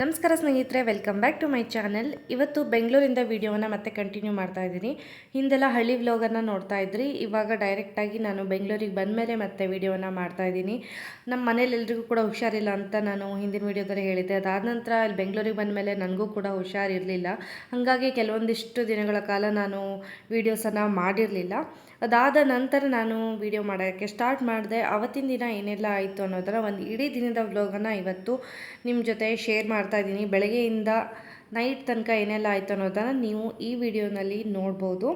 ನಮಸ್ಕಾರ ಸ್ನೇಹಿತರೆ welcome back to my channel ಇವತ್ತು ಬೆಂಗಳೂರಿಂದ ವಿಡಿಯೋವನ್ನು ಮತ್ತೆ ಕಂಟಿನ್ಯೂ ಮಾಡ್ತಾ ಇದ್ದೀನಿ. ಹಿಂದೆಲ್ಲ ಹಳ್ಳಿ ವ್ಲಾಗನ್ನು ನೋಡ್ತಾ ಇದ್ರಿ. ಇವಾಗ ಡೈರೆಕ್ಟಾಗಿ ನಾನು ಬೆಂಗಳೂರಿಗೆ ಬಂದಮೇಲೆ ಮತ್ತೆ ವಿಡಿಯೋವನ್ನು ಮಾಡ್ತಾ ಇದ್ದೀನಿ. ನಮ್ಮ ಮನೇಲಿ ಎಲ್ರಿಗೂ ಕೂಡ ಹುಷಾರಿಲ್ಲ ಅಂತ ನಾನು ಹಿಂದಿನ ವಿಡಿಯೋದಲ್ಲಿ ಹೇಳಿದ್ದೆ. ಅದಾದ ನಂತರ ಇಲ್ಲಿ ಬೆಂಗಳೂರಿಗೆ ಬಂದಮೇಲೆ ನನಗೂ ಕೂಡ ಹುಷಾರಿರಲಿಲ್ಲ. ಹಾಗಾಗಿ ಕೆಲವೊಂದಿಷ್ಟು ದಿನಗಳ ಕಾಲ ನಾನು ವೀಡಿಯೋಸನ್ನು ಮಾಡಿರಲಿಲ್ಲ. ಅದಾದ ನಂತರ ನಾನು ವಿಡಿಯೋ ಮಾಡೋಕ್ಕೆ ಸ್ಟಾರ್ಟ್ ಮಾಡಿದೆ. ಅವತ್ತಿನ ದಿನ ಏನೆಲ್ಲ ಆಯಿತು ಅನ್ನೋದರ ಒಂದು ಇಡೀ ದಿನದ ವ್ಲಾಗನ್ನು ಇವತ್ತು ನಿಮ್ಮ ಜೊತೆ ಶೇರ್ ಮಾಡ್ತಾ ಇದ್ದೀನಿ. ಬೆಳಗ್ಗೆಯಿಂದ ನೈಟ್ ತನಕ ಏನೆಲ್ಲ ಆಯಿತು ಅನ್ನೋದನ್ನು ನೀವು ಈ ವಿಡಿಯೋನಲ್ಲಿ ನೋಡ್ಬೋದು.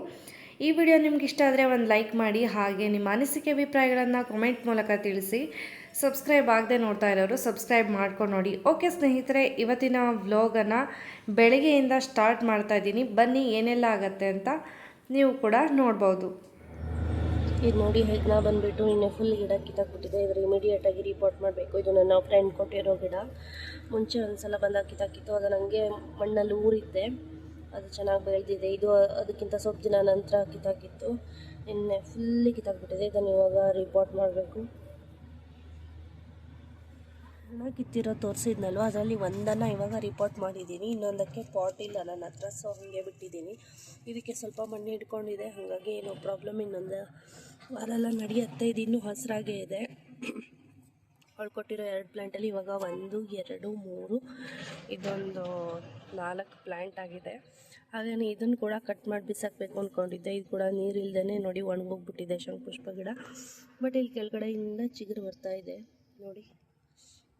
ಈ ವಿಡಿಯೋ ನಿಮ್ಗೆ ಇಷ್ಟ ಆದರೆ ಒಂದು ಲೈಕ್ ಮಾಡಿ, ಹಾಗೆ ನಿಮ್ಮ ಅನಿಸಿಕೆ ಅಭಿಪ್ರಾಯಗಳನ್ನು ಕಮೆಂಟ್ ಮೂಲಕ ತಿಳಿಸಿ. ಸಬ್ಸ್ಕ್ರೈಬ್ ಆಗದೆ ನೋಡ್ತಾ ಇರೋರು ಸಬ್ಸ್ಕ್ರೈಬ್ ಮಾಡ್ಕೊಂಡು ನೋಡಿ. ಓಕೆ ಸ್ನೇಹಿತರೆ, ಇವತ್ತಿನ ವ್ಲಾಗನ್ನು ಬೆಳಗ್ಗೆಯಿಂದ ಸ್ಟಾರ್ಟ್ ಮಾಡ್ತಾ ಇದ್ದೀನಿ. ಬನ್ನಿ ಏನೆಲ್ಲ ಆಗತ್ತೆ ಅಂತ ನೀವು ಕೂಡ ನೋಡ್ಬೋದು. ಇದು ನೋಡಿ ಹೆಗ್ನ ಬಂದುಬಿಟ್ಟು ನಿನ್ನೆ ಫುಲ್ ಗಿಡ ಕಿತ್ತಾಕ್ಬಿಟ್ಟಿದೆ. ಇದ್ರ ಇಮಿಡಿಯೇಟ್ ಆಗಿ ರಿಪೋರ್ಟ್ ಮಾಡಬೇಕು. ಇದು ನನ್ನ ಫ್ರೆಂಡ್ ಕೊಟ್ಟಿರೋ ಗಿಡ. ಮುಂಚೆ ಒಂದ್ಸಲ ಬಂದಾಗ ಕಿತ್ತಾಕಿತ್ತು. ಅದು ನನಗೆ ಮಣ್ಣಲ್ಲಿ ಊರಿದ್ದೆ. ಅದು ಚೆನ್ನಾಗಿ ಬೆಳೆದಿದೆ. ಇದು ಅದಕ್ಕಿಂತ ಸ್ವಲ್ಪ ದಿನ ನಂತರ ಕಿತ್ತಾಕಿತ್ತು. ನಿನ್ನೆ ಫುಲ್ಲಿ ಕಿತ್ತಾಕ್ಬಿಟ್ಟಿದೆ. ಇದನ್ನು ಇವಾಗ ರಿಪೋರ್ಟ್ ಮಾಡಬೇಕು. ಹಣ ಕಿತ್ತಿರೋ ತೋರಿಸಿದ್ನಲ್ವ? ಅದರಲ್ಲಿ ಒಂದನ್ನು ಇವಾಗ ರಿಪೋರ್ಟ್ ಮಾಡಿದ್ದೀನಿ ಇನ್ನೊಂದಕ್ಕೆ ಪಾಟ್ ಇಲ್ಲ ನನ್ನ ಹತ್ರ. ಸೊ ಹಾಗೆ ಬಿಟ್ಟಿದ್ದೀನಿ ಇದಕ್ಕೆ ಸ್ವಲ್ಪ ಮಣ್ಣು ಹಿಡ್ಕೊಂಡಿದೆ. ಹಾಗಾಗಿ ಏನೋ ಪ್ರಾಬ್ಲಮ್ ಇನ್ನೊಂದು ವಾರ ಎಲ್ಲ ನಡೆಯುತ್ತೆ. ಇದು ಇನ್ನೂ ಹಸಿರಾಗೇ ಇದೆ. ಹೊಳ್ಕೊಟ್ಟಿರೋ ಕೊಟ್ಟಿರೋ ಎರಡು ಪ್ಲ್ಯಾಂಟಲ್ಲಿ ಇವಾಗ ಒಂದು, ಎರಡು, ಮೂರು, ಇದೊಂದು ನಾಲ್ಕು ಪ್ಲ್ಯಾಂಟ್ ಆಗಿದೆ. ಹಾಗೆಯೇ ಇದನ್ನು ಕೂಡ ಕಟ್ ಮಾಡಿ ಬಿಸಾಕಬೇಕು ಅಂದ್ಕೊಂಡಿದ್ದೆ ಇದು ಕೂಡ ನೀರಿಲ್ದೇ ನೋಡಿ ಒಣಗೋಗ್ಬಿಟ್ಟಿದೆ ಶಂಕುಷ್ಪ ಗಿಡ. ಬಟ್ ಇಲ್ಲಿ ಕೆಳಗಡೆಯಿಂದ ಚಿಗುರು ಬರ್ತಾ ಇದೆ. ನೋಡಿ.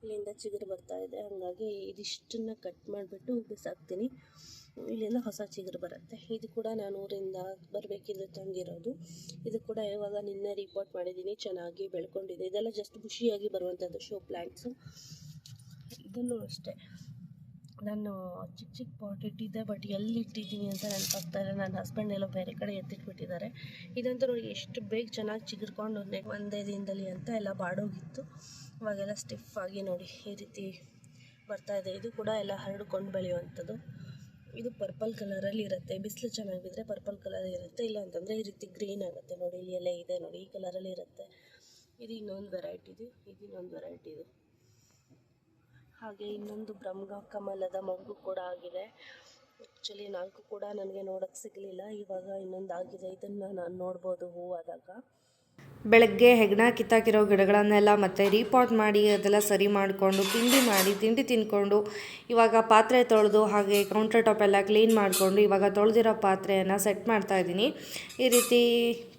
ಇಲ್ಲಿಂದ ಚಿಗುರು ಬರ್ತಾ ಇದೆ. ಹಾಗಾಗಿ ಇದಿಷ್ಟನ್ನ ಕಟ್ ಮಾಡಿಬಿಟ್ಟು ಬಿಸಾಕ್ತೀನಿ. ಇಲ್ಲಿಂದ ಹೊಸ ಚಿಗುರು ಬರುತ್ತೆ. ಇದು ಕೂಡ ನಾನು ಊರಿಂದ ಬರಬೇಕಿದ್ರೆ ತಂದಿರೋದು. ಇದು ಕೂಡ ಇವಾಗ ನಿನ್ನೆ ರಿಪೋರ್ಟ್ ಮಾಡಿದ್ದೀನಿ. ಚೆನ್ನಾಗಿ ಬೆಳ್ಕೊಂಡಿದೆ. ಇದೆಲ್ಲ ಜಸ್ಟ್ ಖುಷಿಯಾಗಿ ಬರುವಂಥದ್ದು ಶೋ ಪ್ಲ್ಯಾಂಟ್ಸು ಇದನ್ನು ಅಷ್ಟೇ. ನಾನು ಚಿಕ್ಕ ಚಿಕ್ಕ ಪಾಟ್ ಇಟ್ಟಿದ್ದೆ ಬಟ್ ಎಲ್ಲಿ ಇಟ್ಟಿದ್ದೀನಿ ಅಂತ ನೆನಪಾಗ್ತಾ ಇಲ್ಲ. ನನ್ನ ಹಸ್ಬೆಂಡ್ ಎಲ್ಲೋ ಬೇರೆ ಕಡೆ ಎತ್ತಿಟ್ಬಿಟ್ಟಿದ್ದಾರೆ. ಇದಂತೂ ಎಷ್ಟು ಬೇಗ ಚೆನ್ನಾಗಿ ಚಿಗುರ್ಕೊಂಡು ಒಂದೇ ಒಂದೇ ದಿನದಲ್ಲಿ ಅಂತ ಎಲ್ಲ ಬಾಡೋಗಿತ್ತು. ಇವಾಗೆಲ್ಲ ಸ್ಟಿಫ್ ಆಗಿ ನೋಡಿ ಈ ರೀತಿ ಬರ್ತಾ ಇದೆ. ಇದು ಕೂಡ ಎಲ್ಲ ಹರಡ್ಕೊಂಡು ಬೆಳೆಯುವಂಥದ್ದು. ಇದು ಪರ್ಪಲ್ ಕಲರಲ್ಲಿ ಇರುತ್ತೆ. ಬಿಸಿಲು ಚೆನ್ನಾಗಿ ಬಿದ್ದರೆ ಪರ್ಪಲ್ ಕಲರ್ ಇರುತ್ತೆ. ಇಲ್ಲ ಅಂತಂದರೆ ಈ ರೀತಿ ಗ್ರೀನ್ ಆಗುತ್ತೆ ನೋಡಿ. ಇಲ್ಲಿ ಎಲ್ಲ ಇದೆ ನೋಡಿ. ಈ ಕಲರಲ್ಲಿ ಇರುತ್ತೆ. ಇದು ಇನ್ನೊಂದು ವೆರೈಟಿದು ಇದು. ಇನ್ನೊಂದು ವೆರೈಟಿದು ಹಾಗೆ ಇನ್ನೊಂದು ಬ್ರಹ್ಮ ಕಮಲದ ಮಗು ಕೂಡ ಆಗಿದೆ. ಆ್ಯಕ್ಚುಲಿ ನಾಲ್ಕು ಕೂಡ ನನಗೆ ನೋಡೋಕ್ಕೆ ಸಿಗಲಿಲ್ಲ. ಇವಾಗ ಇನ್ನೊಂದು ಆಗಿದೆ ಇದನ್ನು ನಾನು ನೋಡ್ಬೋದು ಹೂವಾದಾಗ. ಬೆಳಗ್ಗೆ ಹೆಗ್ಣ ಕಿತ್ತಾಕಿರೋ ಗಿಡಗಳನ್ನೆಲ್ಲ ಮತ್ತೆ ರೀಪಾಟ್ ಮಾಡಿ ಅದೆಲ್ಲ ಸರಿ ಮಾಡಿಕೊಂಡು ತಿಂಡಿ ಮಾಡಿ ತಿಂಡಿ ತಿಂದ್ಕೊಂಡು ಇವಾಗ ಪಾತ್ರೆ ತೊಳೆದು ಹಾಗೆ ಕೌಂಟರ್ ಟಾಪ್ ಎಲ್ಲ ಕ್ಲೀನ್ ಮಾಡಿಕೊಂಡು ಇವಾಗ ತೊಳೆದಿರೋ ಪಾತ್ರೆಯನ್ನು ಸೆಟ್ ಮಾಡ್ತಾ ಇದ್ದೀನಿ. ಈ ರೀತಿ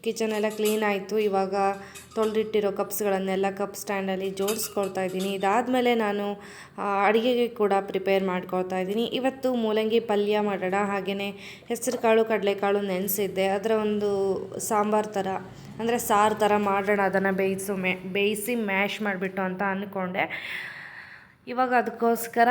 ಕಿಚನ್ ಎಲ್ಲ ಕ್ಲೀನ್ ಆಯಿತು. ಇವಾಗ ತೊಳೆದಿಟ್ಟಿರೋ ಕಪ್ಸ್ಗಳನ್ನೆಲ್ಲ ಕಪ್ ಸ್ಟ್ಯಾಂಡಲ್ಲಿ ಜೋಡಿಸ್ಕೊಳ್ತಾ ಇದ್ದೀನಿ. ಇದಾದಮೇಲೆ ನಾನು ಅಡುಗೆಗೆ ಕೂಡ ಪ್ರಿಪೇರ್ ಮಾಡ್ಕೊಳ್ತಾ ಇದ್ದೀನಿ. ಇವತ್ತು ಮೂಲಂಗಿ ಪಲ್ಯ ಮಾಡೋಣ. ಹಾಗೆಯೇ ಹೆಸರು ಕಾಳು ಕಡಲೆಕಾಳು ನೆನೆಸಿದ್ದೆ. ಅದರ ಒಂದು ಸಾಂಬಾರು ಥರ, ಅಂದರೆ ಸಾರು ಥರ ಮಾಡೋಣ. ಅದನ್ನು ಬೇಯಿಸು ಬೇಯಿಸಿ ಮ್ಯಾಶ್ ಮಾಡಿಬಿಟ್ಟು ಅಂತ ಅಂದ್ಕೊಂಡೆ ಇವಾಗ ಅದಕ್ಕೋಸ್ಕರ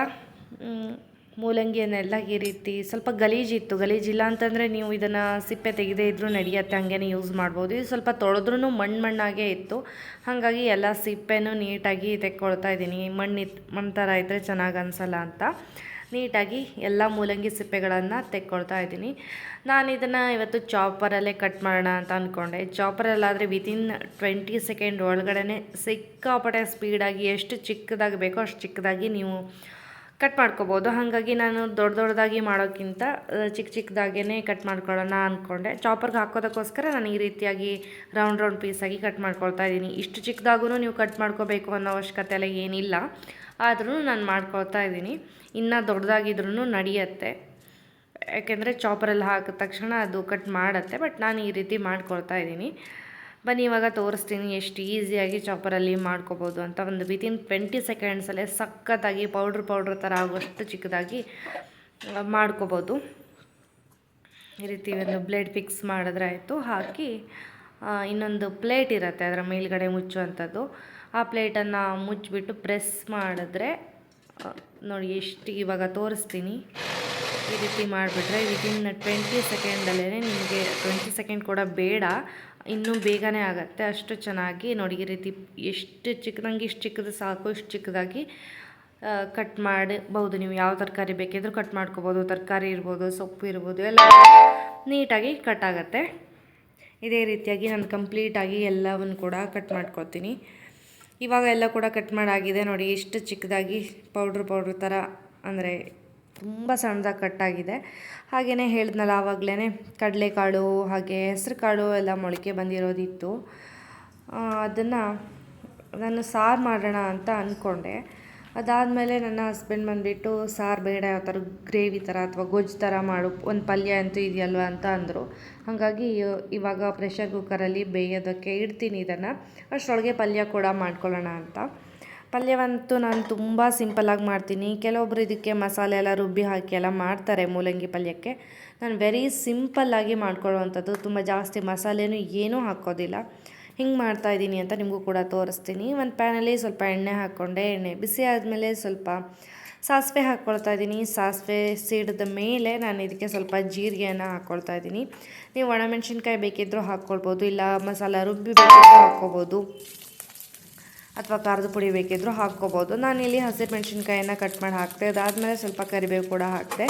ಮೂಲಂಗಿಯನ್ನೆಲ್ಲ ಈ ರೀತಿ ಸ್ವಲ್ಪ ಗಲೀಜಿತ್ತು ಗಲೀಜಿಲ್ಲ ಅಂತಂದರೆ ನೀವು ಇದನ್ನು ಸಿಪ್ಪೆ ತೆಗೆದೇ ಇದ್ದರೂ ನಡೆಯುತ್ತೆ, ಹಾಗೇನೆ ಯೂಸ್ ಮಾಡ್ಬೋದು. ಇದು ಸ್ವಲ್ಪ ತೊಳೆದ್ರೂ ಮಣ್ಣು ಮಣ್ಣಾಗೇ ಇತ್ತು. ಹಾಗಾಗಿ ಎಲ್ಲ ಸಿಪ್ಪೆನೂ ನೀಟಾಗಿ ತೆಕ್ಕೊಳ್ತಾ ಇದ್ದೀನಿ. ಮಣ್ಣಿತ್ತು ಮಣ್ಣು ಥರ ಇದ್ದರೆ ಚೆನ್ನಾಗಿ ಅನಿಸಲ್ಲ ಅಂತ. ನೀಟಾಗಿ ಎಲ್ಲ ಮೂಲಂಗಿ ಸಿಪ್ಪೆಗಳನ್ನು ತೆಕ್ಕೊಳ್ತಾ ಇದ್ದೀನಿ. ನಾನು ಇದನ್ನು ಇವತ್ತು ಚಾಪರಲ್ಲೇ ಕಟ್ ಮಾಡೋಣ ಅಂತ ಅಂದ್ಕೊಂಡೆ ಚಾಪರಲ್ಲಾದರೆ ವಿತಿನ್ ಟ್ವೆಂಟಿ ಸೆಕೆಂಡ್ ಒಳಗಡೆ ಸಿಕ್ಕಾಪಟ್ಟೆ ಸ್ಪೀಡಾಗಿ ಎಷ್ಟು ಚಿಕ್ಕದಾಗಿ ಬೇಕೋ ಅಷ್ಟು ಚಿಕ್ಕದಾಗಿ ನೀವು ಕಟ್ ಮಾಡ್ಕೋಬೋದು. ಹಾಗಾಗಿ ನಾನು ದೊಡ್ಡ ದೊಡ್ಡದಾಗಿ ಮಾಡೋಕ್ಕಿಂತ ಚಿಕ್ಕ ಚಿಕ್ಕದಾಗೇ ಕಟ್ ಮಾಡ್ಕೊಳ್ಳೋಣ ಅಂದ್ಕೊಂಡೆ ಚಾಪರ್ಗೆ ಹಾಕೋದಕ್ಕೋಸ್ಕರ ನಾನು ಈ ರೀತಿಯಾಗಿ ರೌಂಡ್ ರೌಂಡ್ ಪೀಸಾಗಿ ಕಟ್ ಮಾಡ್ಕೊಳ್ತಾ ಇದ್ದೀನಿ. ಇಷ್ಟು ಚಿಕ್ಕದಾಗೂ ನೀವು ಕಟ್ ಮಾಡ್ಕೋಬೇಕು ಅನ್ನೋ ಅವಶ್ಯಕತೆ ಎಲ್ಲ ಏನಿಲ್ಲ. ಆದ್ರೂ ನಾನು ಮಾಡ್ಕೊಳ್ತಾ ಇದ್ದೀನಿ. ಇನ್ನು ದೊಡ್ಡದಾಗಿದ್ರೂ ನಡೆಯುತ್ತೆ. ಯಾಕೆಂದರೆ ಚಾಪರಲ್ಲಿ ಹಾಕಿದ ತಕ್ಷಣ ಅದು ಕಟ್ ಮಾಡುತ್ತೆ. ಬಟ್ ನಾನು ಈ ರೀತಿ ಮಾಡ್ಕೊಳ್ತಾ ಇದ್ದೀನಿ. ಬನ್ನಿ, ಇವಾಗ ತೋರಿಸ್ತೀನಿ ಎಷ್ಟು ಈಸಿಯಾಗಿ ಚಾಪರಲ್ಲಿ ಮಾಡ್ಕೋಬೋದು ಅಂತ. ಒಂದು ವಿತಿನ್ ಟ್ವೆಂಟಿ ಸೆಕೆಂಡ್ಸಲ್ಲೇ ಸಖತ್ತಾಗಿ ಪೌಡ್ರ್ ಪೌಡ್ರ್ ಥರ ಆಗುವಷ್ಟು ಚಿಕ್ಕದಾಗಿ ಮಾಡ್ಕೋಬೋದು. ಈ ರೀತಿ ಒಂದು ಬ್ಲೇಡ್ ಫಿಕ್ಸ್ ಮಾಡಿದ್ರೆ ಆಯಿತು. ಹಾಕಿ ಇನ್ನೊಂದು ಪ್ಲೇಟ್ ಇರುತ್ತೆ ಅದರ ಮೇಲ್ಗಡೆ ಮುಚ್ಚುವಂಥದ್ದು. ಆ ಪ್ಲೇಟನ್ನು ಮುಚ್ಚಿಬಿಟ್ಟು ಪ್ರೆಸ್ ಮಾಡಿದ್ರೆ ನೋಡಿ ಎಷ್ಟು ಇವಾಗ ತೋರಿಸ್ತೀನಿ. ಈ ರೀತಿ ಮಾಡಿಬಿಟ್ರೆ ವಿತಿನ್ ಟ್ವೆಂಟಿ ಸೆಕೆಂಡಲ್ಲೇ ನಿಮಗೆ ಟ್ವೆಂಟಿ ಸೆಕೆಂಡ್ ಕೂಡ ಬೇಡ. ಇನ್ನೂ ಬೇಗನೆ ಆಗುತ್ತೆ. ಅಷ್ಟು ಚೆನ್ನಾಗಿ ನೋಡಿ ಈ ರೀತಿ ಎಷ್ಟು ಚಿಕ್ಕದಂಗೆ ಇಷ್ಟು ಚಿಕ್ಕದು ಸಾಕು, ಇಷ್ಟು ಚಿಕ್ಕದಾಗಿ ಕಟ್ ಮಾಡಬಹುದು. ನೀವು ಯಾವ ತರಕಾರಿ ಬೇಕಿದ್ರೂ ಕಟ್ ಮಾಡ್ಕೋಬೋದು. ತರಕಾರಿ ಇರ್ಬೋದು, ಸೊಪ್ಪು ಇರ್ಬೋದು, ಎಲ್ಲ ನೀಟಾಗಿ ಕಟ್ ಆಗುತ್ತೆ. ಇದೇ ರೀತಿಯಾಗಿ ನಾನು ಕಂಪ್ಲೀಟಾಗಿ ಎಲ್ಲವನ್ನು ಕೂಡ ಕಟ್ ಮಾಡ್ಕೊತೀನಿ. ಇವಾಗ ಎಲ್ಲ ಕೂಡ ಕಟ್ ಮಾಡಾಗಿದೆ ನೋಡಿ. ಎಷ್ಟು ಚಿಕ್ಕದಾಗಿ ಪೌಡ್ರ್ ಪೌಡ್ರ್ ಥರ ಅಂದರೆ ತುಂಬ ಸಣ್ಣದಾಗಿ ಕಟ್ಟಾಗಿದೆ. ಹಾಗೆಯೇ ಹೇಳಿದ್ನಲ್ಲ ಆವಾಗಲೇ ಕಡಲೆಕಾಳು, ಹಾಗೆ ಹೆಸ್ರು ಕಾಳು ಎಲ್ಲ ಮೊಳಕೆ ಬಂದಿರೋದಿತ್ತು. ಅದನ್ನು ನಾನು ಸಾರು ಮಾಡೋಣ ಅಂತ ಅಂದ್ಕೊಂಡೆ. ಅದಾದಮೇಲೆ ನನ್ನ ಹಸ್ಬೆಂಡ್ ಬಂದುಬಿಟ್ಟು, ಸಾರು ಬೇಡ, ಯಾವ ಥರ ಗ್ರೇವಿ ಥರ ಅಥವಾ ಗೊಜ್ಜು ಥರ ಮಾಡು, ಒಂದು ಪಲ್ಯ ಅಂತೂ ಇದೆಯಲ್ವ? ಅಂತ ಅಂದರು. ಹಾಗಾಗಿ ಇವಾಗ ಪ್ರೆಷರ್ ಕುಕ್ಕರಲ್ಲಿ ಬೇಯೋದಕ್ಕೆ ಇಡ್ತೀನಿ ಇದನ್ನು. ಅಷ್ಟರೊಳಗೆ ಪಲ್ಯ ಕೂಡ ಮಾಡ್ಕೊಳ್ಳೋಣ ಅಂತ. ಪಲ್ಯವಂತೂ ನಾನು ತುಂಬ ಸಿಂಪಲ್ಲಾಗಿ ಮಾಡ್ತೀನಿ. ಕೆಲವೊಬ್ರು ಇದಕ್ಕೆ ಮಸಾಲೆ ಎಲ್ಲ ರುಬ್ಬಿ ಹಾಕಿ ಎಲ್ಲ ಮಾಡ್ತಾರೆ ಮೂಲಂಗಿ ಪಲ್ಯಕ್ಕೆ. ನಾನು ವೆರಿ ಸಿಂಪಲ್ಲಾಗಿ ಮಾಡ್ಕೊಳ್ಳುವಂಥದ್ದು. ತುಂಬ ಜಾಸ್ತಿ ಮಸಾಲೆನೂ ಏನೂ ಹಾಕೋದಿಲ್ಲ. ಹಿಂಗೆ ಮಾಡ್ತಾಯಿದ್ದೀನಿ ಅಂತ ನಿಮಗೂ ಕೂಡ ತೋರಿಸ್ತೀನಿ. ಒಂದು ಪ್ಯಾನಲ್ಲಿ ಸ್ವಲ್ಪ ಎಣ್ಣೆ ಹಾಕ್ಕೊಂಡೆ. ಎಣ್ಣೆ ಬಿಸಿ ಆದಮೇಲೆ ಸ್ವಲ್ಪ ಸಾಸಿವೆ ಹಾಕ್ಕೊಳ್ತಾ ಇದ್ದೀನಿ. ಸಾಸಿವೆ ಸಿಡಿದ ಮೇಲೆ ನಾನು ಇದಕ್ಕೆ ಸ್ವಲ್ಪ ಜೀರಿಗೆಯನ್ನು ಹಾಕ್ಕೊಳ್ತಾ ಇದ್ದೀನಿ. ನೀವು ಒಣಮೆಣ್ಸಿನ್ಕಾಯಿ ಬೇಕಿದ್ದರೂ ಹಾಕ್ಕೊಳ್ಬೋದು, ಇಲ್ಲ ಮಸಾಲ ರುಬ್ಬಿ ಬೇಕಿದ್ದರೂ ಹಾಕ್ಕೊಬೋದು ಅಥವಾ ಖಾರದ ಪುಡಿ ಬೇಕಿದ್ದರೂ ಹಾಕ್ಕೋಬೋದು. ನಾನಿಲ್ಲಿ ಹಸಿರು ಮೆಣಸಿನ್ಕಾಯನ್ನು ಕಟ್ ಮಾಡಿ ಹಾಕ್ತೆ ಅದಾದಮೇಲೆ ಸ್ವಲ್ಪ ಕರಿಬೇವು ಕೂಡ ಹಾಕಿದೆ.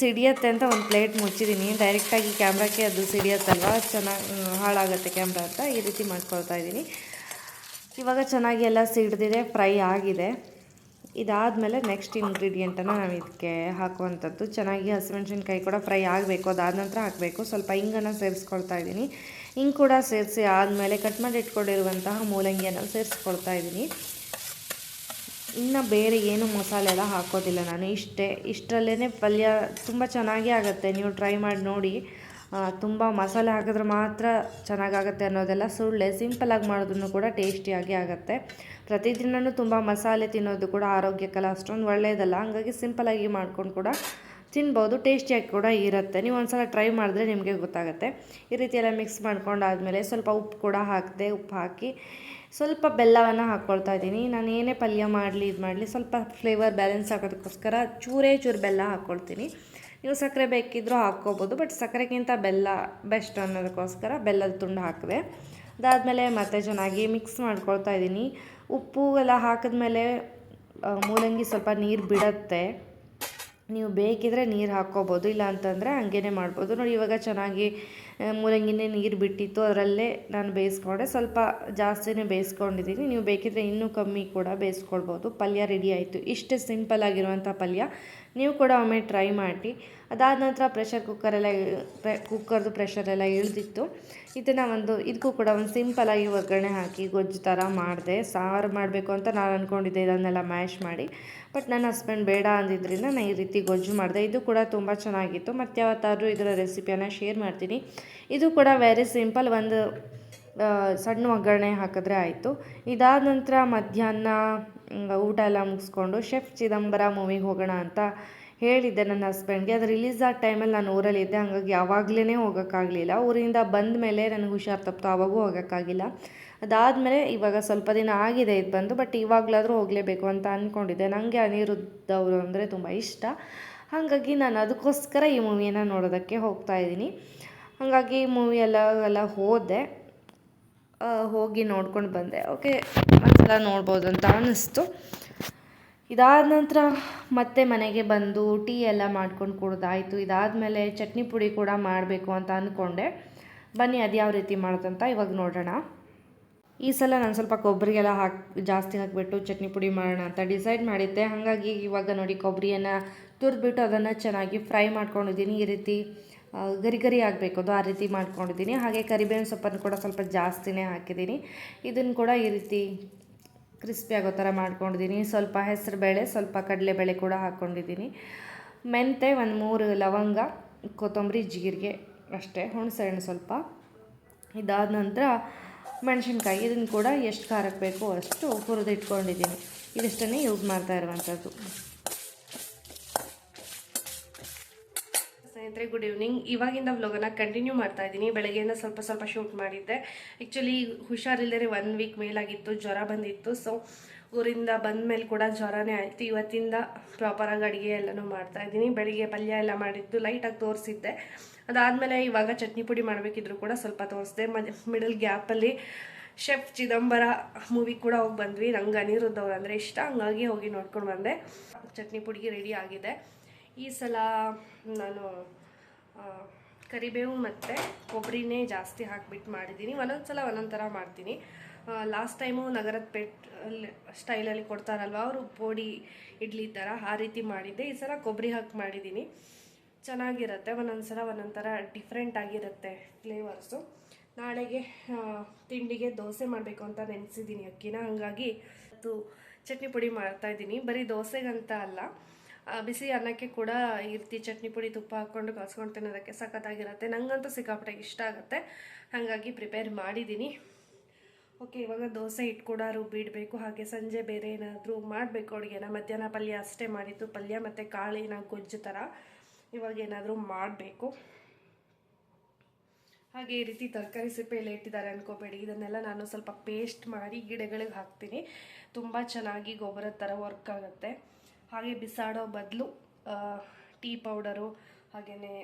ಸಿಡಿಯತ್ತೆ ಅಂತ ಒಂದು ಪ್ಲೇಟ್ ಮುಚ್ಚಿದ್ದೀನಿ ಡೈರೆಕ್ಟಾಗಿ ಕ್ಯಾಮ್ರಾಕ್ಕೆ ಅದು ಸಿಡಿಯತ್ತಲ್ವ? ಚೆನ್ನಾಗಿ ಹಾಳಾಗುತ್ತೆ ಕ್ಯಾಮ್ರಾ ಅಂತ ಈ ರೀತಿ ಮಾಡ್ಕೊಳ್ತಾ ಇದ್ದೀನಿ ಇವಾಗ ಚೆನ್ನಾಗಿ ಎಲ್ಲ ಸಿಡಿದಿದೆ, ಫ್ರೈ ಆಗಿದೆ. ಇದಾದಮೇಲೆ ನೆಕ್ಸ್ಟ್ ಇಂಗ್ರೀಡಿಯೆಂಟನ್ನು ನಾವು ಇದಕ್ಕೆ ಹಾಕುವಂಥದ್ದು. ಚೆನ್ನಾಗಿ ಹಸಿಮೆಣ್ಸಿನ್ಕಾಯಿ ಕೂಡ ಫ್ರೈ ಆಗಬೇಕು, ಅದಾದ ನಂತರ ಹಾಕಬೇಕು. ಸ್ವಲ್ಪ ಹಿಂಗನ್ನು ಸೇರಿಸ್ಕೊಳ್ತಾ ಇದ್ದೀನಿ. ಹಿಂಗೆ ಕೂಡ ಸೇರಿಸಿ ಆದಮೇಲೆ ಕಟ್ ಮಾಡಿ ಇಟ್ಕೊಂಡಿರುವಂತಹ ಮೂಲಂಗಿಯನ್ನು ಸೇರಿಸ್ಕೊಳ್ತಾ ಇದ್ದೀನಿ. ಇನ್ನು ಬೇರೆ ಏನು ಮಸಾಲೆ ಎಲ್ಲ ಹಾಕೋದಿಲ್ಲ ನಾನು. ಇಷ್ಟೇ ಇಷ್ಟರಲ್ಲೇ ಪಲ್ಯ ತುಂಬ ಚೆನ್ನಾಗೇ ಆಗುತ್ತೆ. ನೀವು ಟ್ರೈ ಮಾಡಿ ನೋಡಿ. ತುಂಬ ಮಸಾಲೆ ಹಾಕಿದ್ರೆ ಮಾತ್ರ ಚೆನ್ನಾಗಾಗುತ್ತೆ ಅನ್ನೋದೆಲ್ಲ ಸುಳ್ಳೆ. ಸಿಂಪಲ್ಲಾಗಿ ಮಾಡೋದನ್ನು ಕೂಡ ಟೇಸ್ಟಿಯಾಗಿ ಆಗುತ್ತೆ. ಪ್ರತಿದಿನವೂ ತುಂಬ ಮಸಾಲೆ ತಿನ್ನೋದು ಕೂಡ ಆರೋಗ್ಯಕ್ಕೆಲ್ಲ ಅಷ್ಟೊಂದು ಒಳ್ಳೆಯದಲ್ಲ. ಹಂಗಾಗಿ ಸಿಂಪಲಾಗಿ ಮಾಡ್ಕೊಂಡು ಕೂಡ ತಿನ್ಬೋದು ಟೇಸ್ಟಿಯಾಗಿ ಕೂಡ ಇರುತ್ತೆ. ನೀವು ಒಂದು ಸಲ ಟ್ರೈ ಮಾಡಿದ್ರೆ ನಿಮಗೆ ಗೊತ್ತಾಗುತ್ತೆ. ಈ ರೀತಿ ಎಲ್ಲ ಮಿಕ್ಸ್ ಮಾಡ್ಕೊಂಡಾದ್ಮೇಲೆ ಸ್ವಲ್ಪ ಉಪ್ಪು ಕೂಡ ಹಾಕಿದೆ, ಉಪ್ಪು ಹಾಕಿ ಸ್ವಲ್ಪ ಬೆಲ್ಲವನ್ನು ಹಾಕ್ಕೊಳ್ತಾ ಇದ್ದೀನಿ. ನಾನು ಏನೇ ಪಲ್ಯ ಮಾಡಲಿ, ಇದು ಮಾಡಲಿ, ಸ್ವಲ್ಪ ಫ್ಲೇವರ್ ಬ್ಯಾಲೆನ್ಸ್ ಆಗೋದಕ್ಕೋಸ್ಕರ ಚೂರೇ ಚೂರು ಬೆಲ್ಲ ಹಾಕ್ಕೊಳ್ತೀನಿ ನೀವು ಸಕ್ಕರೆ ಬೇಕಿದ್ದರೂ ಹಾಕ್ಕೋಬೋದು ಬಟ್ ಸಕ್ಕರೆಗಿಂತ ಬೆಲ್ಲ ಬೆಸ್ಟ್ ಅನ್ನೋದಕ್ಕೋಸ್ಕರ ಬೆಲ್ಲದ ತುಂಡು ಹಾಕಿದೆ. ಅದಾದಮೇಲೆ ಮತ್ತೆ ಚೆನ್ನಾಗಿ ಮಿಕ್ಸ್ ಮಾಡ್ಕೊಳ್ತಾ ಇದ್ದೀನಿ. ಉಪ್ಪು ಎಲ್ಲ ಹಾಕಿದ್ಮೇಲೆ ಮೂಲಂಗಿ ಸ್ವಲ್ಪ ನೀರು ಬಿಡತ್ತೆ. ನೀವು ಬೇಕಿದ್ರೆ ನೀರು ಹಾಕ್ಕೋಬೋದು ಇಲ್ಲ ಅಂತಂದರೆ ಹಂಗೇ ಮಾಡ್ಬೋದು. ನೋಡಿ, ಇವಾಗ ಚೆನ್ನಾಗಿ ಮೂಲಂಗಿನೇ ನೀರು ಬಿಟ್ಟಿತ್ತು, ಅದರಲ್ಲೇ ನಾನು ಬೇಯಿಸ್ಕೊಂಡೆ. ಸ್ವಲ್ಪ ಜಾಸ್ತಿನೇ ಬೇಯಿಸ್ಕೊಂಡಿದ್ದೀನಿ. ನೀವು ಬೇಕಿದ್ರೆ ಇನ್ನೂ ಕಮ್ಮಿ ಕೂಡ ಬೇಯಿಸ್ಕೊಳ್ಬೋದು. ಪಲ್ಯ ರೆಡಿ ಆಯಿತು. ಇಷ್ಟು ಸಿಂಪಲ್ ಆಗಿರುವಂಥ ಪಲ್ಯ. ನೀವು ಕೂಡ ಒಮ್ಮೆ ಟ್ರೈ ಮಾಡಿ. ಅದಾದ ನಂತರ ಪ್ರೆಷರ್ ಕುಕ್ಕರೆಲ್ಲ ಪ್ರೆ ಕುಕ್ಕರ್ದು ಪ್ರೆಷರೆಲ್ಲ ಇಳಿದಿತ್ತು. ಇದನ್ನು ಒಂದು ಇದಕ್ಕೂ ಕೂಡ ಒಂದು ಸಿಂಪಲಾಗಿ ಒಗ್ಗರಣೆ ಹಾಕಿ ಗೊಜ್ಜು ಥರ ಮಾಡಿದೆ. ಸಾರು ಮಾಡಬೇಕು ಅಂತ ನಾನು ಅಂದ್ಕೊಂಡಿದ್ದೆ ಇದನ್ನೆಲ್ಲ ಮ್ಯಾಶ್ ಮಾಡಿ. ಬಟ್ ನನ್ನ ಹಸ್ಬೆಂಡ್ ಬೇಡ ಅಂದಿದ್ದರಿಂದ ನಾನು ಈ ರೀತಿ ಗೊಜ್ಜು ಮಾಡಿದೆ. ಇದು ಕೂಡ ತುಂಬ ಚೆನ್ನಾಗಿತ್ತು. ಮತ್ತು ಯಾವತ್ತಾದರೂ ಇದರ ರೆಸಿಪಿಯನ್ನು ಶೇರ್ ಮಾಡ್ತೀನಿ. ಇದು ಕೂಡ ವೆರಿ ಸಿಂಪಲ್ ಒಂದು ಸಣ್ಣ ಒಗ್ಗರಣೆ ಹಾಕಿದ್ರೆ ಆಯಿತು. ಇದಾದ ನಂತರ ಮಧ್ಯಾಹ್ನ ಊಟ ಎಲ್ಲ ಮುಗಿಸ್ಕೊಂಡು ಶೆಫ್ ಚಿದಂಬರ ಮೂವಿಗೆ ಹೋಗೋಣ ಅಂತ ಹೇಳಿದ್ದೆ ನನ್ನ ಹಸ್ಬೆಂಡ್ಗೆ ಅದು ರಿಲೀಸ್ ಆದ ಟೈಮಲ್ಲಿ ನಾನು ಊರಲ್ಲಿದ್ದೆ ಹಾಗಾಗಿ ಯಾವಾಗಲೇ ಹೋಗೋಕ್ಕಾಗಲಿಲ್ಲ. ಊರಿಂದ ಬಂದ ಮೇಲೆ ನನಗೆ ಹುಷಾರು ತಪ್ಪಿತು ಆವಾಗೂ ಹೋಗೋಕ್ಕಾಗಿಲ್ಲ. ಅದಾದಮೇಲೆ ಇವಾಗ ಸ್ವಲ್ಪ ದಿನ ಆಗಿದೆ ಇದು ಬಂದು ಬಟ್ ಇವಾಗಲಾದರೂ ಹೋಗಲೇಬೇಕು ಅಂತ ಅಂದ್ಕೊಂಡಿದ್ದೆ ನನಗೆ ಅನಿರುದ್ಧ ಅವರು ಅಂದರೆ ತುಂಬ ಇಷ್ಟ. ಹಾಗಾಗಿ ನಾನು ಅದಕ್ಕೋಸ್ಕರ ಈ ಮೂವಿಯನ್ನು ನೋಡೋದಕ್ಕೆ ಹೋಗ್ತಾ ಇದ್ದೀನಿ. ಹಾಗಾಗಿ ಮೂವಿ ಎಲ್ಲ ಎಲ್ಲ ಹೋದೆ. ಹೋಗಿ ನೋಡ್ಕೊಂಡು ಬಂದೆ. ಓಕೆ ಒಂದ್ಸಲ ನೋಡ್ಬೋದು ಅಂತ ಅನ್ನಿಸ್ತು ಇದಾದ ನಂತರ ಮತ್ತೆ ಮನೆಗೆ ಬಂದು ಟೀ ಎಲ್ಲ ಮಾಡ್ಕೊಂಡು ಕುಡ್ದಾಯಿತು. ಇದಾದಮೇಲೆ ಚಟ್ನಿ ಪುಡಿ ಕೂಡ ಮಾಡಬೇಕು ಅಂತ ಅಂದ್ಕೊಂಡೆ ಬನ್ನಿ, ಅದು ಯಾವ ರೀತಿ ಮಾಡೋದಂತ ಇವಾಗ ನೋಡೋಣ. ಈ ಸಲ ನಾನು ಸ್ವಲ್ಪ ಕೊಬ್ಬರಿಗೆಲ್ಲ ಹಾಕಿ, ಜಾಸ್ತಿ ಹಾಕಿಬಿಟ್ಟು ಚಟ್ನಿ ಪುಡಿ ಮಾಡೋಣ ಅಂತ ಡಿಸೈಡ್ ಮಾಡಿದ್ದೆ. ಹಾಗಾಗಿ ಇವಾಗ ನೋಡಿ ಕೊಬ್ಬರಿಯನ್ನು ತುರಿದ್ಬಿಟ್ಟು ಅದನ್ನು ಚೆನ್ನಾಗಿ ಫ್ರೈ ಮಾಡ್ಕೊಂಡಿದ್ದೀನಿ. ಈ ರೀತಿ ಗರಿ ಗರಿ ಆಗಬೇಕು ಅದು ಆ ರೀತಿ ಮಾಡ್ಕೊಂಡಿದ್ದೀನಿ. ಹಾಗೆ ಕರಿಬೇವಿನ ಸೊಪ್ಪನ್ನು ಕೂಡ ಸ್ವಲ್ಪ ಜಾಸ್ತಿನೇ ಹಾಕಿದ್ದೀನಿ. ಇದನ್ನು ಕೂಡ ಈ ರೀತಿ ಕ್ರಿಸ್ಪಿ ಆಗೋ ಥರ ಮಾಡ್ಕೊಂಡಿದ್ದೀನಿ. ಸ್ವಲ್ಪ ಹೆಸರುಬೇಳೆ, ಸ್ವಲ್ಪ ಕಡಲೆಬೇಳೆ ಕೂಡ ಹಾಕ್ಕೊಂಡಿದ್ದೀನಿ. ಮೆಂತೆ ಒಂದು ಮೂರು ಲವಂಗ, ಕೊತ್ತಂಬರಿ, ಜೀರಿಗೆ ಅಷ್ಟೇ ಹುಣಸೆ ಹಣ್ಣು ಸ್ವಲ್ಪ. ಇದಾದ ನಂತರ ಮೆಣಸಿನ್ಕಾಯಿ ಇದನ್ನು ಕೂಡ ಎಷ್ಟು ಖಾರಕ್ಕೆ ಬೇಕೋ ಅಷ್ಟು ಹುರಿದಿಟ್ಕೊಂಡಿದ್ದೀನಿ. ಇದಿಷ್ಟನ್ನೇ ಯೂಸ್ ಮಾಡ್ತಾ ಇರುವಂಥದ್ದು. ಸ್ನೇಹಿತರೆ ಗುಡ್ ಈವ್ನಿಂಗ್ ಇವಾಗಿಂದ ವ್ಲಾಗನ್ನು ಕಂಟಿನ್ಯೂ ಮಾಡ್ತಾ ಇದ್ದೀನಿ. ಬೆಳಗ್ಗೆಯಿಂದ ಸ್ವಲ್ಪ ಸ್ವಲ್ಪ ಶೂಟ್ ಮಾಡಿದ್ದೆ. ಆ್ಯಕ್ಚುಲಿ ಹುಷಾರಿಲ್ಲದೆ ಒನ್ ವೀಕ್ ಮೇಲಾಗಿತ್ತು, ಜ್ವರ ಬಂದಿತ್ತು. ಸೊ ಊರಿಂದ ಬಂದ ಮೇಲೆ ಕೂಡ ಜ್ವರನೇ ಆಯಿತು. ಇವತ್ತಿಂದ ಪ್ರಾಪರಾಗಿ ಅಡುಗೆ ಎಲ್ಲನೂ ಮಾಡ್ತಾ ಇದ್ದೀನಿ. ಬೆಳಿಗ್ಗೆ ಪಲ್ಯ ಎಲ್ಲ ಮಾಡಿದ್ದು ಲೈಟಾಗಿ ತೋರಿಸಿದ್ದೆ. ಅದಾದಮೇಲೆ ಇವಾಗ ಚಟ್ನಿ ಪುಡಿ ಮಾಡಬೇಕಿದ್ರು ಕೂಡ ಸ್ವಲ್ಪ ತೋರಿಸಿದೆ. ಮಿಡಲ್ ಗ್ಯಾಪಲ್ಲಿ ಶೆಫ್ ಚಿದಂಬರ ಮೂವಿ ಕೂಡ ಹೋಗಿ ಬಂದ್ವಿ. ನಂಗೆ ಅನಿರುದ್ಧ ಅವ್ರು ಅಂದರೆ ಇಷ್ಟ. ಹಂಗಾಗಿ ಹೋಗಿ ನೋಡ್ಕೊಂಡು ಬಂದೆ. ಚಟ್ನಿ ಪುಡಿ ರೆಡಿ ಆಗಿದೆ. ಈ ಸಲ ನಾನು ಕರಿಬೇವು ಮತ್ತು ಕೊಬ್ಬರಿನೇ ಜಾಸ್ತಿ ಹಾಕಿಬಿಟ್ಟು ಮಾಡಿದ್ದೀನಿ. ಒಂದೊಂದು ಸಲ ಒಂದೊಂದು ಥರ ಮಾಡ್ತೀನಿ ಲಾಸ್ಟ್ ಟೈಮು ನಗರದ ಪೇಟ್ ಅಲ್ಲಿ ಸ್ಟೈಲಲ್ಲಿ ಕೊಡ್ತಾರಲ್ವ, ಅವರು ಪೋಡಿ ಇಡ್ಲಿ ಥರ ಆ ರೀತಿ ಮಾಡಿದ್ದೆ. ಈ ಸಲ ಕೊಬ್ಬರಿ ಹಾಕಿ ಮಾಡಿದ್ದೀನಿ. ಚೆನ್ನಾಗಿರುತ್ತೆ. ಒಂದೊಂದು ಸಲ ಒಂದೊಂದು ಥರ ಡಿಫ್ರೆಂಟ್ ಆಗಿರುತ್ತೆ ಫ್ಲೇವರ್ಸು ನಾಳೆಗೆ ತಿಂಡಿಗೆ ದೋಸೆ ಮಾಡಬೇಕು ಅಂತ ನೆನೆಸಿದ್ದೀನಿ ಅಕ್ಕಿನ. ಹಾಗಾಗಿ ಅದು ಚಟ್ನಿ ಪುಡಿ ಮಾಡ್ತಾಯಿದ್ದೀನಿ ಬರೀ ದೋಸೆಗಂತ ಅಲ್ಲ. ಬಿಸಿ ಅನ್ನಕ್ಕೆ ಕೂಡ ಈ ರೀತಿ ಚಟ್ನಿ ಪುಡಿ, ತುಪ್ಪ ಹಾಕ್ಕೊಂಡು ಕಲ್ಸ್ಕೊಂಡು ತಿನ್ನೋದಕ್ಕೆ ಸಖತ್ತಾಗಿರುತ್ತೆ. ನನಗಂತೂ ಸಿಕ್ಕಾಪಟ್ಟೆ ಇಷ್ಟ ಆಗುತ್ತೆ. ಹಾಗಾಗಿ ಪ್ರಿಪೇರ್ ಮಾಡಿದ್ದೀನಿ. ಓಕೆ, ಇವಾಗ ದೋಸೆ ಹಿಟ್ಟು ಕೂಡ ರುಬ್ಬಿಡಬೇಕು ಹಾಗೆ ಸಂಜೆ ಬೇರೆ ಏನಾದರೂ ಮಾಡಬೇಕು ಅಡುಗೆನ. ಮಧ್ಯಾಹ್ನ ಪಲ್ಯ ಅಷ್ಟೇ ಮಾಡಿದ್ದು. ಪಲ್ಯ ಮತ್ತು ಕಾಳಿನ ಗೊಜ್ಜು ಥರ ಇವಾಗ ಏನಾದರೂ ಮಾಡಬೇಕು. ಹಾಗೆ ಈ ರೀತಿ ತರಕಾರಿ ಸಿಪ್ಪೆ ಎಲ್ಲ ಇಟ್ಟಿದ್ದಾರೆ ಅನ್ಕೋಬೇಡಿ. ಇದನ್ನೆಲ್ಲ ನಾನು ಸ್ವಲ್ಪ ಪೇಸ್ಟ್ ಮಾಡಿ ಗಿಡಗಳಿಗೆ ಹಾಕ್ತೀನಿ. ತುಂಬ ಚೆನ್ನಾಗಿ ಗೊಬ್ಬರದ ಥರ ವರ್ಕ್ ಆಗುತ್ತೆ. ಹಾಗೆ ಬಿಸಾಡೋ ಬದಲು ಟೀ ಪೌಡರು ಹಾಗೆಯೇ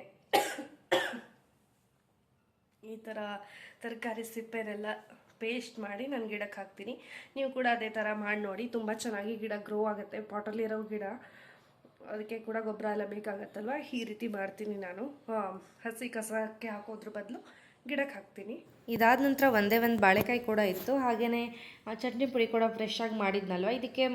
ಈ ಥರ ತರಕಾರಿ ಸಿಪ್ಪೆನೆಲ್ಲ ಪೇಸ್ಟ್ ಮಾಡಿ ನಾನು ಗಿಡಕ್ಕೆ ಹಾಕ್ತೀನಿ. ನೀವು ಕೂಡ ಅದೇ ಥರ ಮಾಡಿ ನೋಡಿ. ತುಂಬ ಚೆನ್ನಾಗಿ ಗಿಡ ಗ್ರೋ ಆಗುತ್ತೆ. ಪಾಟಲ್ಲಿರೋ ಗಿಡ, ಅದಕ್ಕೆ ಕೂಡ ಗೊಬ್ಬರ ಎಲ್ಲ ಬೇಕಾಗತ್ತಲ್ವ? ಈ ರೀತಿ ಮಾಡ್ತೀನಿ ನಾನು. ಹಸಿ ಕಸಕ್ಕೆ ಹಾಕೋದ್ರ ಬದಲು ಗಿಡಕ್ಕೆ ಹಾಕ್ತೀನಿ. ಇದಾದ ನಂತರ ಒಂದೇ ಒಂದು ಬಾಳೆಕಾಯಿ ಕೂಡ ಇತ್ತು. ಹಾಗೆಯೇ ಚಟ್ನಿ ಪುಡಿ ಕೂಡ ಫ್ರೆಶ್ ಆಗಿ ಮಾಡಿದ್ನಲ್ವ? ಇದಕ್ಕೆ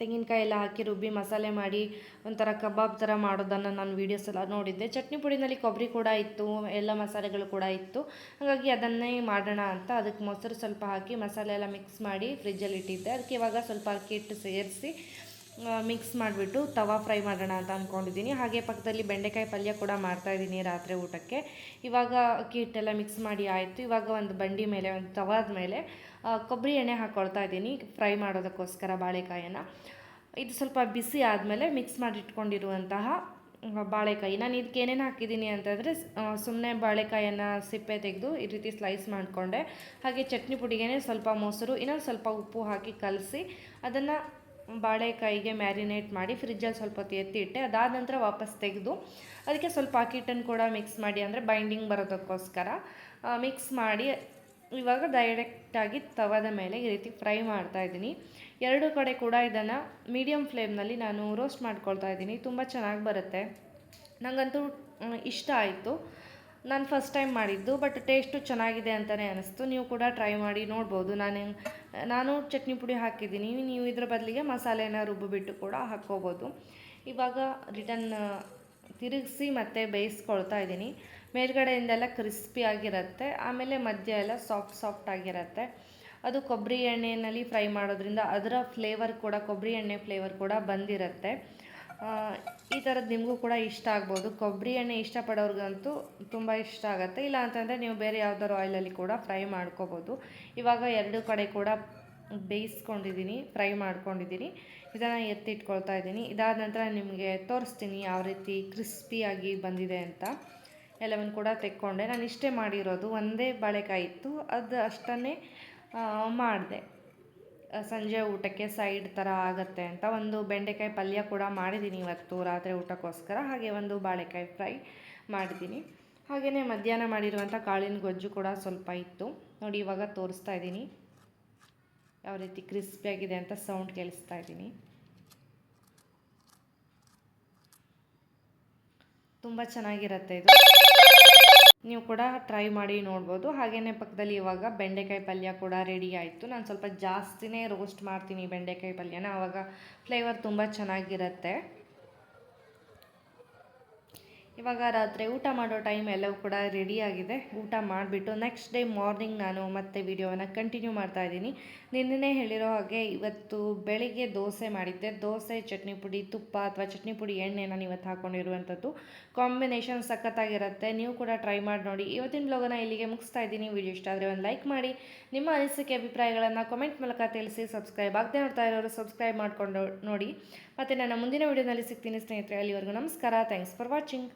ತೆಂಗಿನಕಾಯಿ ಎಲ್ಲ ಹಾಕಿ ರುಬ್ಬಿ ಮಸಾಲೆ ಮಾಡಿ ಒಂಥರ ಕಬಾಬ್ ಥರ ಮಾಡೋದನ್ನು ನಾನು ವೀಡಿಯೋಸ್ ಎಲ್ಲ ನೋಡಿದ್ದೆ. ಚಟ್ನಿ ಪುಡಿನಲ್ಲಿ ಕೊಬ್ಬರಿ ಕೂಡ ಇತ್ತು, ಎಲ್ಲ ಮಸಾಲೆಗಳು ಕೂಡ ಇತ್ತು. ಹಾಗಾಗಿ ಅದನ್ನೇ ಮಾಡೋಣ ಅಂತ ಅದಕ್ಕೆ ಮೊಸರು ಸ್ವಲ್ಪ ಹಾಕಿ ಮಸಾಲೆ ಎಲ್ಲ ಮಿಕ್ಸ್ ಮಾಡಿ ಫ್ರಿಜ್ಜಲ್ಲಿ ಇಟ್ಟಿದ್ದೆ. ಅದಕ್ಕೆ ಇವಾಗ ಸ್ವಲ್ಪ ಅಕ್ಕಿ ಹಿಟ್ಟು ಸೇರಿಸಿ ಮಿಕ್ಸ್ ಮಾಡಿಬಿಟ್ಟು ತವಾ ಫ್ರೈ ಮಾಡೋಣ ಅಂತ ಅಂದ್ಕೊಂಡಿದ್ದೀನಿ ಹಾಗೆ ಪಕ್ಕದಲ್ಲಿ ಬೆಂಡೆಕಾಯಿ ಪಲ್ಯ ಕೂಡ ಮಾಡ್ತಾಯಿದ್ದೀನಿ ರಾತ್ರಿ ಊಟಕ್ಕೆ. ಇವಾಗ ಅಕ್ಕಿ ಹಿಟ್ಟೆಲ್ಲ ಮಿಕ್ಸ್ ಮಾಡಿ ಆಯಿತು. ಇವಾಗ ಒಂದು ಬಂಡಿ ಮೇಲೆ, ಒಂದು ತವಾದ ಮೇಲೆ ಕೊಬ್ಬರಿ ಎಣ್ಣೆ ಹಾಕ್ಕೊಳ್ತಾ ಇದ್ದೀನಿ ಫ್ರೈ ಮಾಡೋದಕ್ಕೋಸ್ಕರ ಬಾಳೆಕಾಯನ್ನು. ಇದು ಸ್ವಲ್ಪ ಬಿಸಿ ಆದಮೇಲೆ ಮಿಕ್ಸ್ ಮಾಡಿಟ್ಕೊಂಡಿರುವಂತಹ ಬಾಳೆಕಾಯಿ. ನಾನು ಇದಕ್ಕೆ ಏನೇನು ಹಾಕಿದ್ದೀನಿ ಅಂತಂದರೆ ಸುಮ್ಮನೆ ಬಾಳೆಕಾಯನ್ನು ಸಿಪ್ಪೆ ತೆಗೆದು ಈ ರೀತಿ ಸ್ಲೈಸ್ ಮಾಡಿಕೊಂಡೆ. ಹಾಗೆ ಚಟ್ನಿ ಪುಡಿಗೆ ಸ್ವಲ್ಪ ಮೊಸರು, ಇನ್ನೊಂದು ಸ್ವಲ್ಪ ಉಪ್ಪು ಹಾಕಿ ಕಲಸಿ ಅದನ್ನು ಬಾಳೆಕಾಯಿಗೆ ಮ್ಯಾರಿನೇಟ್ ಮಾಡಿ ಫ್ರಿಜ್ಜಲ್ಲಿ ಸ್ವಲ್ಪ ಹೊತ್ತು ಎತ್ತಿ ಇಟ್ಟೆ ಅದಾದ ನಂತರ ವಾಪಸ್ ತೆಗೆದು ಅದಕ್ಕೆ ಸ್ವಲ್ಪ ಅಕ್ಕಿಟ್ಟನ್ನು ಕೂಡ ಮಿಕ್ಸ್ ಮಾಡಿ, ಅಂದರೆ ಬೈಂಡಿಂಗ್ ಬರೋದಕ್ಕೋಸ್ಕರ ಮಿಕ್ಸ್ ಮಾಡಿ, ಇವಾಗ ಡೈರೆಕ್ಟಾಗಿ ತವದ ಮೇಲೆ ಈ ರೀತಿ ಫ್ರೈ ಮಾಡ್ತಾ ಇದ್ದೀನಿ. ಎರಡು ಕಡೆ ಕೂಡ ಇದನ್ನು ಮೀಡಿಯಮ್ ಫ್ಲೇಮ್ನಲ್ಲಿ ನಾನು ರೋಸ್ಟ್ ಮಾಡ್ಕೊಳ್ತಾ ಇದ್ದೀನಿ. ತುಂಬ ಚೆನ್ನಾಗಿ ಬರುತ್ತೆ. ನನಗಂತೂ ಇಷ್ಟ ಆಯಿತು. ನಾನು ಫಸ್ಟ್ ಟೈಮ್ ಮಾಡಿದ್ದು ಬಟ್ ಟೇಸ್ಟು ಚೆನ್ನಾಗಿದೆ ಅಂತಲೇ ಅನಿಸ್ತು. ನೀವು ಕೂಡ ಟ್ರೈ ಮಾಡಿ ನೋಡ್ಬೋದು. ನಾನು ನಾನು ಚಟ್ನಿ ಪುಡಿ ಹಾಕಿದ್ದೀನಿ. ನೀವು ಇದ್ರ ಬದಲಿಗೆ ಮಸಾಲೆನ ರುಬ್ಬಿಬಿಟ್ಟು ಕೂಡ ಹಾಕ್ಕೋಬೋದು. ಇವಾಗ ರಿಟರ್ನ್ ತಿರುಗಿಸಿ ಮತ್ತು ಬೇಯಿಸ್ಕೊಳ್ತಾ ಇದ್ದೀನಿ. ಮೇಲ್ಗಡೆಯಿಂದೆಲ್ಲ ಕ್ರಿಸ್ಪಿ ಆಗಿರುತ್ತೆ. ಆಮೇಲೆ ಮಧ್ಯ ಎಲ್ಲ ಸಾಫ್ಟ್ ಸಾಫ್ಟ್ ಆಗಿರುತ್ತೆ. ಅದು ಕೊಬ್ಬರಿ ಎಣ್ಣೆಯಲ್ಲಿ ಫ್ರೈ ಮಾಡೋದ್ರಿಂದ ಅದರ ಫ್ಲೇವರ್ ಕೂಡ, ಕೊಬ್ಬರಿ ಎಣ್ಣೆ ಫ್ಲೇವರ್ ಕೂಡ ಬಂದಿರುತ್ತೆ. ಈ ಥರದ್ದು ನಿಮಗೂ ಕೂಡ ಇಷ್ಟ ಆಗ್ಬೋದು. ಕೊಬ್ಬರಿ ಎಣ್ಣೆ ಇಷ್ಟಪಡೋರ್ಗಂತೂ ತುಂಬ ಇಷ್ಟ ಆಗುತ್ತೆ. ಇಲ್ಲ ಅಂತಂದರೆ ನೀವು ಬೇರೆ ಯಾವ್ದಾದ್ರು ಆಯಿಲಲ್ಲಿ ಕೂಡ ಫ್ರೈ ಮಾಡ್ಕೋಬೋದು. ಇವಾಗ ಎರಡು ಕಡೆ ಕೂಡ ಬೇಯಿಸ್ಕೊಂಡಿದ್ದೀನಿ ಫ್ರೈ ಮಾಡ್ಕೊಂಡಿದ್ದೀನಿ. ಇದನ್ನು ಎತ್ತಿಟ್ಕೊಳ್ತಾ ಇದ್ದೀನಿ. ಇದಾದ ನಂತರ ನಿಮಗೆ ತೋರಿಸ್ತೀನಿ ಯಾವ ರೀತಿ ಕ್ರಿಸ್ಪಿಯಾಗಿ ಬಂದಿದೆ ಅಂತ. ಎಲ್ಲವನ್ನು ಕೂಡ ತೆಕ್ಕೊಂಡೆ. ನಾನು ಇಷ್ಟೇ ಮಾಡಿರೋದು. ಒಂದೇ ಬಾಳೆಕಾಯಿ ಇತ್ತು. ಅದು ಅಷ್ಟನ್ನೇ ಮಾಡಿದೆ. ಸಂಜೆ ಊಟಕ್ಕೆ ಸೈಡ್ ಥರ ಆಗುತ್ತೆ ಅಂತ ಒಂದು ಬೆಂಡೆಕಾಯಿ ಪಲ್ಯ ಕೂಡ ಮಾಡಿದ್ದೀನಿ ಇವತ್ತು ರಾತ್ರಿ ಊಟಕ್ಕೋಸ್ಕರ. ಹಾಗೆ ಒಂದು ಬಾಳೆಕಾಯಿ ಫ್ರೈ ಮಾಡಿದ್ದೀನಿ ಹಾಗೆಯೇ ಮಧ್ಯಾಹ್ನ ಮಾಡಿರುವಂಥ ಕಾಳಿನ ಗೊಜ್ಜು ಕೂಡ ಸ್ವಲ್ಪ ಇತ್ತು. ನೋಡಿ ಇವಾಗ ತೋರಿಸ್ತಾ ಇದ್ದೀನಿ. ಯಾವ ರೀತಿ ಕ್ರಿಸ್ಪಿಯಾಗಿದೆ ಅಂತ ಸೌಂಡ್ ಕೇಳಿಸ್ತಾ ಇದ್ದೀನಿ. ತುಂಬ ಚೆನ್ನಾಗಿರುತ್ತೆ ಇದು. ನೀವು ಕೂಡ ಟ್ರೈ ಮಾಡಿ ನೋಡ್ಬೋದು. ಹಾಗೆಯೇ ಪಕ್ಕದಲ್ಲಿ ಇವಾಗ ಬೆಂಡೆಕಾಯಿ ಪಲ್ಯ ಕೂಡ ರೆಡಿ ಆಯಿತು. ನಾನು ಸ್ವಲ್ಪ ಜಾಸ್ತಿನೇ ರೋಸ್ಟ್ ಮಾಡ್ತೀನಿ ಬೆಂಡೆಕಾಯಿ ಪಲ್ಯನ. ಆವಾಗ ಫ್ಲೇವರ್ ತುಂಬ ಚೆನ್ನಾಗಿರುತ್ತೆ. ಇವಾಗ ರಾತ್ರಿ ಊಟ ಮಾಡೋ ಟೈಮ್ ಎಲ್ಲವೂ ಕೂಡ ರೆಡಿಯಾಗಿದೆ ಊಟ ಮಾಡಿಬಿಟ್ಟು ನೆಕ್ಸ್ಟ್ ಡೇ ಮಾರ್ನಿಂಗ್ ನಾನು ಮತ್ತೆ ವಿಡಿಯೋನ ಕಂಟಿನ್ಯೂ ಮಾಡ್ತಾ ಇದ್ದೀನಿ. ನಿನ್ನೆ ಹೇಳಿರೋ ಹಾಗೆ ಇವತ್ತು ಬೆಳಿಗ್ಗೆ ದೋಸೆ ಮಾಡಿದ್ದೆ. ದೋಸೆ, ಚಟ್ನಿ ಪುಡಿ, ತುಪ್ಪ ಅಥವಾ ಚಟ್ನಿ ಪುಡಿ ಎಣ್ಣೆ ನಾನು ಇವತ್ತು ಹಾಕ್ಕೊಂಡಿರುವಂಥದ್ದು ಕಾಂಬಿನೇಷನ್ ಸಖತ್ತಾಗಿರುತ್ತೆ. ನೀವು ಕೂಡ ಟ್ರೈ ಮಾಡಿ ನೋಡಿ. ಇವತ್ತಿನ ಬ್ಲಾಗನ್ನು ಇಲ್ಲಿಗೆ ಮುಗಿಸ್ತಾ ಇದ್ದೀನಿ. ವಿಡಿಯೋ ಇಷ್ಟ ಆದರೆ ಒಂದು ಲೈಕ್ ಮಾಡಿ. ನಿಮ್ಮ ಅನಿಸಿಕೆ, ಅಭಿಪ್ರಾಯಗಳನ್ನು ಕಮೆಂಟ್ ಮೂಲಕ ತಿಳಿಸಿ. ಸಬ್ಸ್ಕ್ರೈಬ್ ಆಗದೆ ನೋಡ್ತಾ ಇರೋರು ಸಬ್ಸ್ಕ್ರೈಬ್ ಮಾಡಿಕೊಂಡು ನೋಡಿ. ಮತ್ತು ನನ್ನ ಮುಂದಿನ ವಿಡಿಯೋನಲ್ಲಿ ಸಿಗ್ತೀನಿ ಸ್ನೇಹಿತರೆ. ಅಲ್ಲಿವರೆಗೂ ನಮಸ್ಕಾರ. Thanks for watching